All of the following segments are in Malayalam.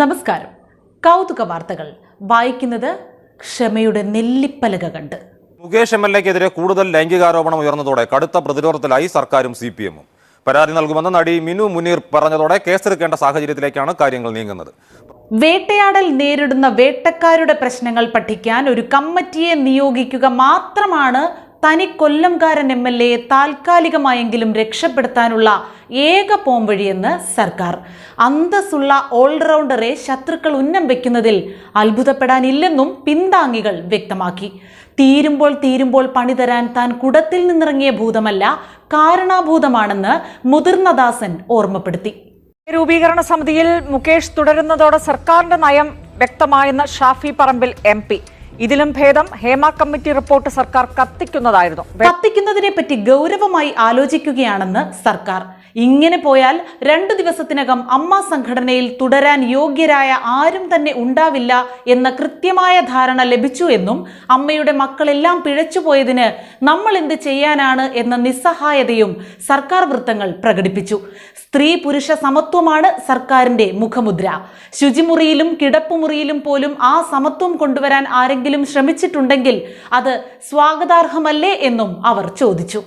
നമസ്കാരം. കൗതുക വാർത്തകൾ. വായിക്കുന്നത് ക്ഷമയുടെ നെല്ലിപ്പലക കണ്ട്. മുകേഷ് എം എൽ എക്കെതിരെ കൂടുതൽ ലൈംഗികാരോപണം ഉയർന്നതോടെ കടുത്ത പ്രതിരോധത്തിലായി സർക്കാരും സി പി എമ്മും. പരാതി നൽകുമെന്ന് നടി മിനു മുനീർ പറഞ്ഞതോടെ കേസെടുക്കേണ്ട സാഹചര്യത്തിലേക്കാണ് കാര്യങ്ങൾ നീങ്ങുന്നത്. വേട്ടയാടൽ നേരിടുന്ന വേട്ടക്കാരുടെ പ്രശ്നങ്ങൾ പഠിക്കാൻ ഒരു കമ്മിറ്റിയെ നിയോഗിക്കുക മാത്രമാണ് തനി കൊല്ലംകാരൻ എം എൽ എയെ താൽക്കാലികമായെങ്കിലും രക്ഷപ്പെടുത്താനുള്ള ഏക പോംവഴിയെന്ന് സർക്കാർ. അന്തസ്സുള്ള ഓൾറൗണ്ടറെ ശത്രുക്കൾ ഉന്നം വെക്കുന്നതിൽ അത്ഭുതപ്പെടാനില്ലെന്നും പിന്താങ്ങികൾ വ്യക്തമാക്കി. തീരുമ്പോൾ തീരുമ്പോൾ പണി തരാൻ താൻ കുടത്തിൽ നിന്നിറങ്ങിയ ഭൂതമല്ല കാരണാഭൂതമാണെന്ന് മുതിർന്നദാസൻ ഓർമ്മപ്പെടുത്തി. രൂപീകരണ സമിതിയിൽ മുകേഷ് തുടരുന്നതോടെ സർക്കാരിന്റെ നയം വ്യക്തമായെന്ന് ഷാഫി പറമ്പിൽ എം ഇതിലും ഭേദം ഹേമ കമ്മിറ്റി റിപ്പോർട്ട് സർക്കാർ കത്തിക്കുന്നതായിരുന്നു. കത്തിക്കുന്നതിനെ പറ്റി ഗൗരവമായി ആലോചിക്കുകയാണെന്ന് സർക്കാർ. ഇങ്ങനെ പോയാൽ രണ്ടു ദിവസത്തിനകം അമ്മ സംഘടനയിൽ തുടരാൻ യോഗ്യരായ ആരും തന്നെ ഉണ്ടാവില്ല എന്ന കൃത്യമായ ധാരണ ലഭിച്ചു എന്നും അമ്മയുടെ മക്കളെല്ലാം പിഴച്ചുപോയതിന് നമ്മൾ എന്ത് ചെയ്യാനാണ് എന്ന നിസ്സഹായതയും സർക്കാർ വൃത്തങ്ങൾ പ്രകടിപ്പിച്ചു. സ്ത്രീ പുരുഷ സമത്വമാണ് സർക്കാരിന്റെ മുഖമുദ്ര. ശുചിമുറിയിലും കിടപ്പുമുറിയിലും പോലും ആ സമത്വം കൊണ്ടുവരാൻ ആരെങ്കിലും ശ്രമിച്ചിട്ടുണ്ടെങ്കിൽ അത് സ്വാഗതാർഹമല്ലേ എന്നും അവർ ചോദിച്ചു.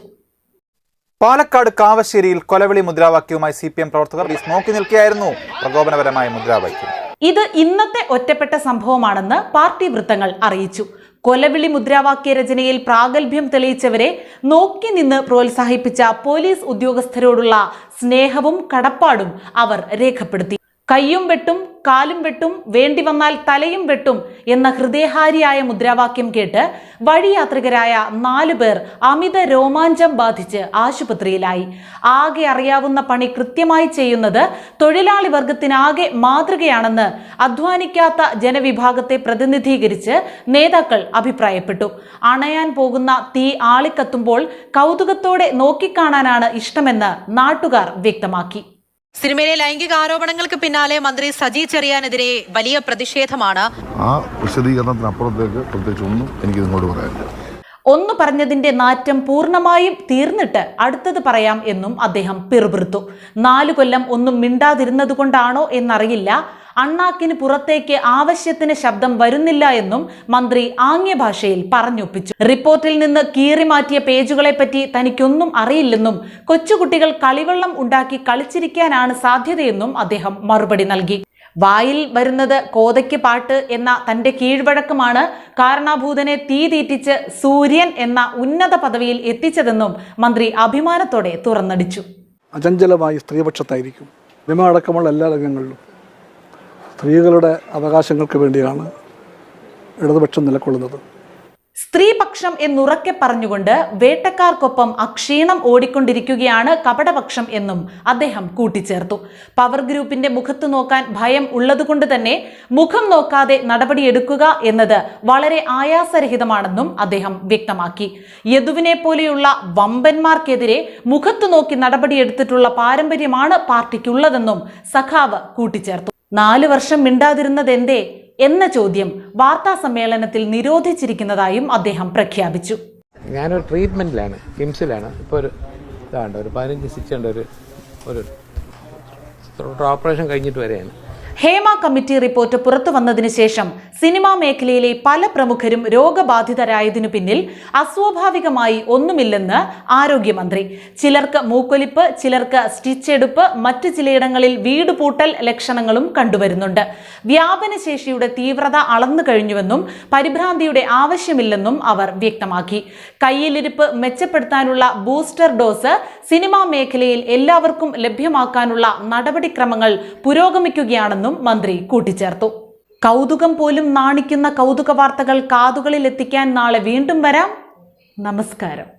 പാലക്കാട് കാവശ്ശേരിയിൽ കൊലവിളി മുദ്രാവാക്യവുമായി സി പി എം പ്രവർത്തകർ പോലീസ് നോക്കി നിൽക്കുകയായിരുന്നു. പ്രകോപനപരമായ മുദ്രാവാക്യം. ഇത് ഇന്നത്തെ ഒറ്റപ്പെട്ട സംഭവമാണെന്ന് പാർട്ടി വൃത്തങ്ങൾ അറിയിച്ചു. കൊലവിളി മുദ്രാവാക്യ രചനയിൽ പ്രാഗൽഭ്യം തെളിയിച്ചവരെ നോക്കി നിന്ന് പ്രോത്സാഹിപ്പിച്ച പോലീസ് ഉദ്യോഗസ്ഥരോടുള്ള സ്നേഹവും കടപ്പാടും അവർ രേഖപ്പെടുത്തി. കയ്യും വെട്ടും കാലും വെട്ടും വേണ്ടി വന്നാൽ തലയും വെട്ടും എന്ന ഹൃദയഹാരിയായ മുദ്രാവാക്യം കേട്ട് വഴിയാത്രികരായ നാലു പേർ അമിത രോമാഞ്ചം ബാധിച്ച് ആശുപത്രിയിലായി. ആകെ അറിയാവുന്ന പണി കൃത്യമായി ചെയ്യുന്നത് തൊഴിലാളി വർഗത്തിനാകെ മാതൃകയാണെന്ന് അധ്വാനിക്കാത്ത ജനവിഭാഗത്തെ പ്രതിനിധീകരിച്ച് നേതാക്കൾ അഭിപ്രായപ്പെട്ടു. അണയാൻ പോകുന്ന തീ ആളിക്കത്തുമ്പോൾ കൗതുകത്തോടെ നോക്കിക്കാണാനാണ് ഇഷ്ടമെന്ന് നാട്ടുകാർ വ്യക്തമാക്കി. സിനിമയിലെ ലൈംഗിക ആരോപണങ്ങൾക്ക് പിന്നാലെ മന്ത്രി സജി ചെറിയാനെതിരെ വലിയ പ്രതിഷേധമാണ്. ആ വിശദീകരണത്തിനപ്പുറത്തേക്ക് പ്രത്യേകിച്ച് ഒന്നും എനിക്ക് നിങ്ങളോട് പറയാനില്ല. ഒന്ന് പറഞ്ഞതിന്റെ നാറ്റം പൂർണമായും തീർന്നിട്ട് അടുത്തത് പറയാം എന്നും അദ്ദേഹം പിറുപിറുത്തു. നാലു കൊല്ലം ഒന്നും മിണ്ടാതിരുന്നതുകൊണ്ടാണോ എന്നറിയില്ല. അണ്ണാക്കിന് പുറത്തേക്ക് ആവശ്യത്തിന് ശബ്ദം വരുന്നില്ല എന്നും മന്ത്രി ആംഗ്യ ഭാഷയിൽ പറഞ്ഞൊപ്പിച്ചു. റിപ്പോർട്ടിൽ നിന്ന് കീറിമാറ്റിയ പേജുകളെ പറ്റി തനിക്കൊന്നും അറിയില്ലെന്നും കൊച്ചുകുട്ടികൾ കളിവെള്ളം ഉണ്ടാക്കി കളിച്ചിരിക്കാനാണ് സാധ്യതയെന്നും അദ്ദേഹം മറുപടി നൽകി. വായിൽ വരുന്നത് കോതയ്ക്ക് പാട്ട് എന്ന തന്റെ കീഴ്വഴക്കമാണ് കാരണഭൂതനെ തീതീറ്റിച്ച് സൂര്യൻ എന്ന ഉന്നത പദവിയിൽ എത്തിച്ചതെന്നും മന്ത്രി അഭിമാനത്തോടെ തുറന്നടിച്ചു. അചഞ്ചലമായി സ്ത്രീപക്ഷത്തായിരിക്കും. സിനിമ അടക്കമുള്ള എല്ലാ രംഗങ്ങളിലും സ്ത്രീകളുടെ അവകാശങ്ങൾക്ക് വേണ്ടിയാണ് ഇടതുപക്ഷം നിലകൊള്ളുന്നത് സ്ത്രീപക്ഷം എന്നുറക്കെ പറഞ്ഞുകൊണ്ട് വേട്ടക്കാർക്കൊപ്പം അക്ഷീണം ഓടിക്കൊണ്ടിരിക്കുകയാണ് കപടപക്ഷം എന്നും അദ്ദേഹം കൂട്ടിച്ചേർത്തു. പവർ ഗ്രൂപ്പിന്റെ മുഖത്ത് നോക്കാൻ ഭയം ഉള്ളതുകൊണ്ട് തന്നെ മുഖം നോക്കാതെ നടപടിയെടുക്കുക എന്നത് വളരെ ആയാസരഹിതമാണെന്നും അദ്ദേഹം വ്യക്തമാക്കി. യദുവിനെ പോലെയുള്ള വമ്പന്മാർക്കെതിരെ മുഖത്ത് നോക്കി നടപടിയെടുത്തിട്ടുള്ള പാരമ്പര്യമാണ് പാർട്ടിക്കുള്ളതെന്നും സഖാവ് കൂട്ടിച്ചേർത്തു. നാല് വർഷം മിണ്ടാതിരുന്നത് എന്തേ എന്ന ചോദ്യം വാർത്താ സമ്മേളനത്തിൽ നിരോധിച്ചിരിക്കുന്നതായും അദ്ദേഹം പ്രഖ്യാപിച്ചു. ഞാനൊരു ട്രീറ്റ്മെന്റിലാണ് കിംസിലാണ്. ഇപ്പോൾ ഒരു ഇതാണ്ട് ഒരു പതിനഞ്ച് സിച്ചുണ്ട് ഒരു ഒരു ഓപ്പറേഷൻ കഴിഞ്ഞിട്ട് വരെയാണ്. ഹേമ കമ്മിറ്റി റിപ്പോർട്ട് പുറത്തു വന്നതിന് ശേഷം സിനിമാ മേഖലയിലെ പല പ്രമുഖരും രോഗബാധിതരായതിനു പിന്നിൽ അസ്വാഭാവികമായി ഒന്നുമില്ലെന്ന് ആരോഗ്യമന്ത്രി. ചിലർക്ക് മൂക്കൊലിപ്പ് ചിലർക്ക് സ്റ്റിച്ചെടുപ്പ് മറ്റു ചിലയിടങ്ങളിൽ വീട് പൂട്ടൽ ലക്ഷണങ്ങളും കണ്ടുവരുന്നുണ്ട്. വ്യാപനശേഷിയുടെ തീവ്രത അളന്നു കഴിഞ്ഞുവെന്നും പരിഭ്രാന്തിയുടെ ആവശ്യമില്ലെന്നും അവർ വ്യക്തമാക്കി. കയ്യിലിരിപ്പ് മെച്ചപ്പെടുത്താനുള്ള ബൂസ്റ്റർ ഡോസ് സിനിമാ മേഖലയിൽ എല്ലാവർക്കും ലഭ്യമാക്കാനുള്ള നടപടിക്രമങ്ങൾ പുരോഗമിക്കുകയാണെന്നും മന്ത്രി കൂട്ടിച്ചേർത്തു. കൗതുകം പോലും നാണിക്കുന്ന കൗതുക വാർത്തകൾ കാതുകളിൽ എത്തിക്കാൻ നാളെ വീണ്ടും വരാം. നമസ്കാരം.